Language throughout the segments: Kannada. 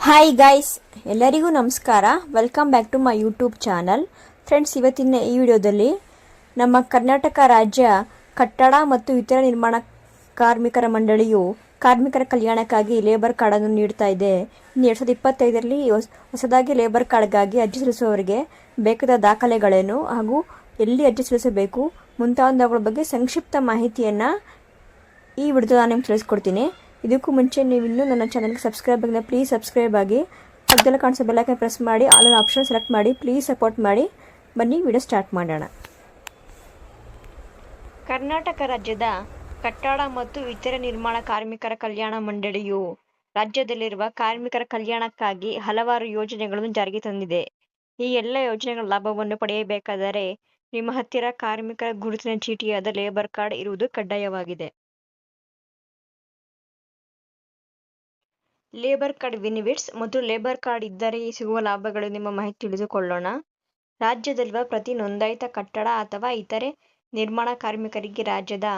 ಹಾಯ್ ಗೈಸ್ ಎಲ್ಲರಿಗೂ ನಮಸ್ಕಾರ. Welcome back to my YouTube channel friends ಇವತ್ತಿನ ಈ ವಿಡಿಯೋದಲ್ಲಿ ನಮ್ಮ ಕರ್ನಾಟಕ ರಾಜ್ಯ ಕಟ್ಟಡ ಮತ್ತು ಇತರ ನಿರ್ಮಾಣ ಕಾರ್ಮಿಕರ ಮಂಡಳಿಯು ಕಾರ್ಮಿಕರ ಕಲ್ಯಾಣಕ್ಕಾಗಿ ಲೇಬರ್ ಕಾರ್ಡನ್ನು ನೀಡ್ತಾ ಇದೆ. ಇನ್ನು ಎರಡು ಸಾವಿರದ ಇಪ್ಪತ್ತೈದರಲ್ಲಿ ಹೊಸ- ಹೊಸದಾಗಿ ಲೇಬರ್ ಕಾರ್ಡ್ಗಾಗಿ ಅರ್ಜಿ ಸಲ್ಲಿಸುವವರಿಗೆ ಬೇಕಾದ ದಾಖಲೆಗಳೇನು ಹಾಗೂ ಎಲ್ಲಿ ಅರ್ಜಿ ಸಲ್ಲಿಸಬೇಕು ಮುಂತಾದವುಗಳ ಬಗ್ಗೆ ಸಂಕ್ಷಿಪ್ತ ಮಾಹಿತಿಯನ್ನು ಈ ವಿಡಿಯೋದಲ್ಲಿ ನಾನು ನಿಮ್ಗೆ ತಿಳಿಸ್ಕೊಡ್ತೀನಿ. ಇದಕ್ಕೂ ಮುಂಚೆ ನೀವು ಇನ್ನೂ ನನ್ನ ಚಾನಲ್ಗೆ ಸಬ್ಸ್ಕ್ರೈಬ್ ಆಗಿಲ್ಲ ಪ್ಲೀಸ್ ಸಬ್ಸ್ಕ್ರೈಬ್ ಆಗಿ. ಪಕ್ಕದಲ್ಲಿ ಕಾಣಿಸೋ ಬೆಲ್ಲೈಕನ್ ಪ್ರೆಸ್ ಮಾಡಿ ಆಲ್ ಆಪ್ಷನ್ ಸೆಲೆಕ್ಟ್ ಮಾಡಿ ಪ್ಲೀಸ್ ಸಪೋರ್ಟ್ ಮಾಡಿ. ಬನ್ನಿ ವಿಡಿಯೋ ಸ್ಟಾರ್ಟ್ ಮಾಡೋಣ. ಕರ್ನಾಟಕ ರಾಜ್ಯದ ಕಟ್ಟಡ ಮತ್ತು ಇತರ ನಿರ್ಮಾಣ ಕಾರ್ಮಿಕರ ಕಲ್ಯಾಣ ಮಂಡಳಿಯು ರಾಜ್ಯದಲ್ಲಿರುವ ಕಾರ್ಮಿಕರ ಕಲ್ಯಾಣಕ್ಕಾಗಿ ಹಲವಾರು ಯೋಜನೆಗಳನ್ನು ಜಾರಿಗೆ ತಂದಿದೆ. ಈ ಎಲ್ಲ ಯೋಜನೆಗಳ ಲಾಭವನ್ನು ಪಡೆಯಬೇಕಾದರೆ ನಿಮ್ಮ ಹತ್ತಿರ ಕಾರ್ಮಿಕರ ಗುರುತಿನ ಚೀಟಿಯಾದ ಲೇಬರ್ ಕಾರ್ಡ್ ಇರುವುದು ಕಡ್ಡಾಯವಾಗಿದೆ. ಲೇಬರ್ ಕಾರ್ಡ್ ಬೆನಿಫಿಟ್ಸ್ ಮತ್ತು ಲೇಬರ್ ಕಾರ್ಡ್ ಇದ್ದರೆ ಸಿಗುವ ಲಾಭಗಳು ನಿಮ್ಮ ಮಾಹಿತಿ ತಿಳಿದುಕೊಳ್ಳೋಣ. ರಾಜ್ಯದಲ್ಲಿರುವ ಪ್ರತಿ ನೋಂದಾಯಿತ ಕಟ್ಟಡ ಅಥವಾ ಇತರೆ ನಿರ್ಮಾಣ ಕಾರ್ಮಿಕರಿಗೆ ರಾಜ್ಯದ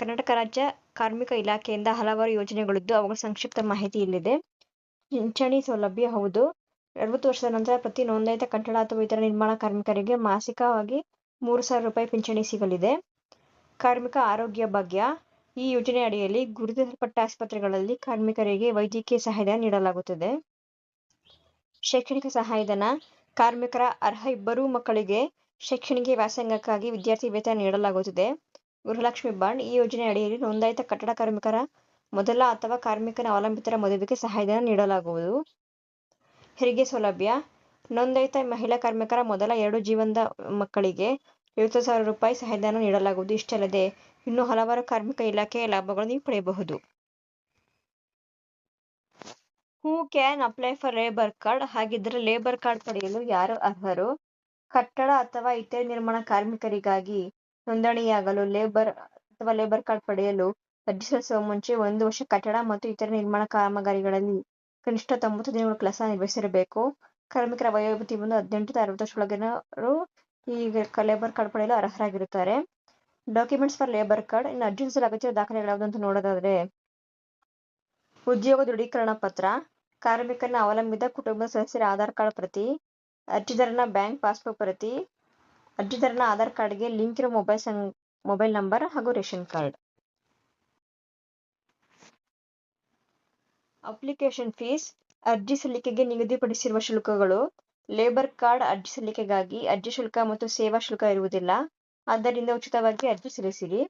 ಕರ್ನಾಟಕ ರಾಜ್ಯ ಕಾರ್ಮಿಕ ಇಲಾಖೆಯಿಂದ ಹಲವಾರು ಯೋಜನೆಗಳಿದ್ದು ಅವುಗಳ ಸಂಕ್ಷಿಪ್ತ ಮಾಹಿತಿ ಇಲ್ಲಿದೆ. ಪಿಂಚಣಿ ಸೌಲಭ್ಯ ಹೌದು. ಅರವತ್ತು ವರ್ಷದ ನಂತರ ಪ್ರತಿ ನೋಂದಾಯಿತ ಕಟ್ಟಡ ಅಥವಾ ಇತರ ನಿರ್ಮಾಣ ಕಾರ್ಮಿಕರಿಗೆ ಮಾಸಿಕವಾಗಿ ಮೂರು ಸಾವಿರ ರೂಪಾಯಿ ಪಿಂಚಣಿ ಸಿಗಲಿದೆ. ಕಾರ್ಮಿಕ ಆರೋಗ್ಯ ಭಾಗ್ಯ. ಈ ಯೋಜನೆ ಅಡಿಯಲ್ಲಿ ಗುರುತಿಸಲ್ಪಟ್ಟ ಆಸ್ಪತ್ರೆಗಳಲ್ಲಿ ಕಾರ್ಮಿಕರಿಗೆ ವೈದ್ಯಕೀಯ ಸಹಾಯಧನ ನೀಡಲಾಗುತ್ತದೆ. ಶೈಕ್ಷಣಿಕ ಸಹಾಯಧನ, ಕಾರ್ಮಿಕರ ಅರ್ಹ ಇಬ್ಬರು ಮಕ್ಕಳಿಗೆ ಶೈಕ್ಷಣಿಕ ವ್ಯಾಸಂಗಕ್ಕಾಗಿ ವಿದ್ಯಾರ್ಥಿ ವೇತನ ನೀಡಲಾಗುತ್ತದೆ. ಗೃಹಲಕ್ಷ್ಮಿ ಬಾಂಡ್ ಈ ಯೋಜನೆ ಅಡಿಯಲ್ಲಿ ನೋಂದಾಯಿತ ಕಟ್ಟಡ ಕಾರ್ಮಿಕರ ಮೊದಲ ಅಥವಾ ಕಾರ್ಮಿಕನ ಅವಲಂಬಿತರ ಮದುವೆಗೆ ಸಹಾಯಧನ ನೀಡಲಾಗುವುದು. ಹೆರಿಗೆ ಸೌಲಭ್ಯ, ನೋಂದಾಯಿತ ಮಹಿಳಾ ಕಾರ್ಮಿಕರ ಮೊದಲ ಎರಡು ಜೀವನದ ಮಕ್ಕಳಿಗೆ ಐವತ್ತು ಸಾವಿರ ರೂಪಾಯಿ ಸಹಾಯಧನ ನೀಡಲಾಗುವುದು. ಇಷ್ಟಲ್ಲದೆ ಇನ್ನೂ ಹಲವಾರು ಕಾರ್ಮಿಕ ಇಲಾಖೆಯ ಲಾಭಗಳನ್ನು ನೀವು ಪಡೆಯಬಹುದು. Who can apply for labour card ಹಾಗಿದ್ದರೆ ಲೇಬರ್ ಕಾರ್ಡ್ ಪಡೆಯಲು ಯಾರು ಅರ್ಹರು? ಕಟ್ಟಡ ಅಥವಾ ಇತರೆ ನಿರ್ಮಾಣ ಕಾರ್ಮಿಕರಿಗಾಗಿ ನೋಂದಣಿಯಾಗಲು ಲೇಬರ್ ಅಥವಾ ಲೇಬರ್ ಕಾರ್ಡ್ ಪಡೆಯಲು ಅರ್ಜಿ ಸಲ್ಲಿಸುವ ಮುಂಚೆ ಒಂದು ವರ್ಷ ಕಟ್ಟಡ ಮತ್ತು ಇತರ ನಿರ್ಮಾಣ ಕಾಮಗಾರಿಗಳಲ್ಲಿ ಕನಿಷ್ಠ ತೊಂಬತ್ತು ದಿನಗಳು ಕೆಲಸ ನಿರ್ವಹಿಸಿರಬೇಕು. ಕಾರ್ಮಿಕರ ವಯೋಮಿತಿ ಬಂದು ಹದಿನೆಂಟು ಅರವತ್ತು ವರ್ಷದೊಳಗಿನವರು ಈ ಲೇಬರ್ ಕಾರ್ಡ್ ಪಡೆಯಲು ಅರ್ಹರಾಗಿರುತ್ತಾರೆ. ಡಾಕ್ಯುಮೆಂಟ್ಸ್ ಫಾರ್ ಲೇಬರ್ ಕಾರ್ಡ್ ಇನ್ನು ಅರ್ಜಿ ಸಲ್ಲಿಸಲು ಅಗತ್ಯ ದಾಖಲೆಗಳು ಯಾವುದು ಅಂತ ನೋಡೋದಾದ್ರೆ, ಉದ್ಯೋಗ ದೃಢೀಕರಣ ಪತ್ರ ಕಾರ್ಮಿಕನ ಅವಲಂಬಿತ ಕುಟುಂಬದ ಸದಸ್ಯರ ಆಧಾರ್ ಕಾರ್ಡ್ ಪ್ರತಿ, ಅರ್ಜಿದಾರನ ಬ್ಯಾಂಕ್ ಪಾಸ್ಬುಕ್ ಪ್ರತಿ, ಅರ್ಜಿದಾರನ ಆಧಾರ್ ಕಾರ್ಡ್ಗೆ ಲಿಂಕ್ ಇರೋ ಮೊಬೈಲ್ ಸಂ ಮೊಬೈಲ್ ನಂಬರ್ ಹಾಗೂ ರೇಷನ್ ಕಾರ್ಡ್. ಅಪ್ಲಿಕೇಶನ್ ಫೀಸ್ ಅರ್ಜಿ ಸಲ್ಲಿಕೆಗೆ ನಿಗದಿಪಡಿಸಿರುವ ಶುಲ್ಕಗಳು ಲೇಬರ್ ಕಾರ್ಡ್ ಅರ್ಜಿ ಸಲ್ಲಿಕೆಗಾಗಿ ಅರ್ಜಿ ಶುಲ್ಕ ಮತ್ತು ಸೇವಾ ಶುಲ್ಕ ಇರುವುದಿಲ್ಲ. ಆದ್ದರಿಂದ ಉಚಿತವಾಗಿ ಅರ್ಜಿ ಸಲ್ಲಿಸಿರಿ.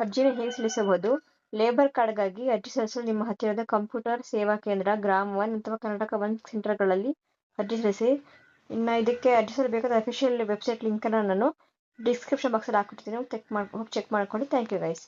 ಅರ್ಜಿನ ಹೇಗೆ ಸಲ್ಲಿಸಬಹುದು? ಲೇಬರ್ ಕಾರ್ಡ್ಗಾಗಿ ಅರ್ಜಿ ಸಲ್ಲಿಸಲು ನಿಮ್ಮ ಹತ್ತಿರದ ಕಂಪ್ಯೂಟರ್ ಸೇವಾ ಕೇಂದ್ರ, ಗ್ರಾಮ್ ಒನ್ ಅಥವಾ ಕರ್ನಾಟಕ ಒನ್ ಸೆಂಟರ್ಗಳಲ್ಲಿ ಅರ್ಜಿ ಸಲ್ಲಿಸಿ. ಇನ್ನು ಇದಕ್ಕೆ ಅರ್ಜಿ ಸಲ್ಲಬೇಕಾದ ಅಫಿಷಿಯಲ್ ವೆಬ್ಸೈಟ್ ಲಿಂಕನ್ನು ನಾನು ಡಿಸ್ಕ್ರಿಪ್ಷನ್ ಬಾಕ್ಸಲ್ಲಿ ಹಾಕಿರ್ತೀನಿ ಚೆಕ್ ಮಾಡಿ ಹೋಗಿ ಚೆಕ್ ಮಾಡ್ಕೊಳ್ಳಿ ಥ್ಯಾಂಕ್ ಯು ಗೈಸ್.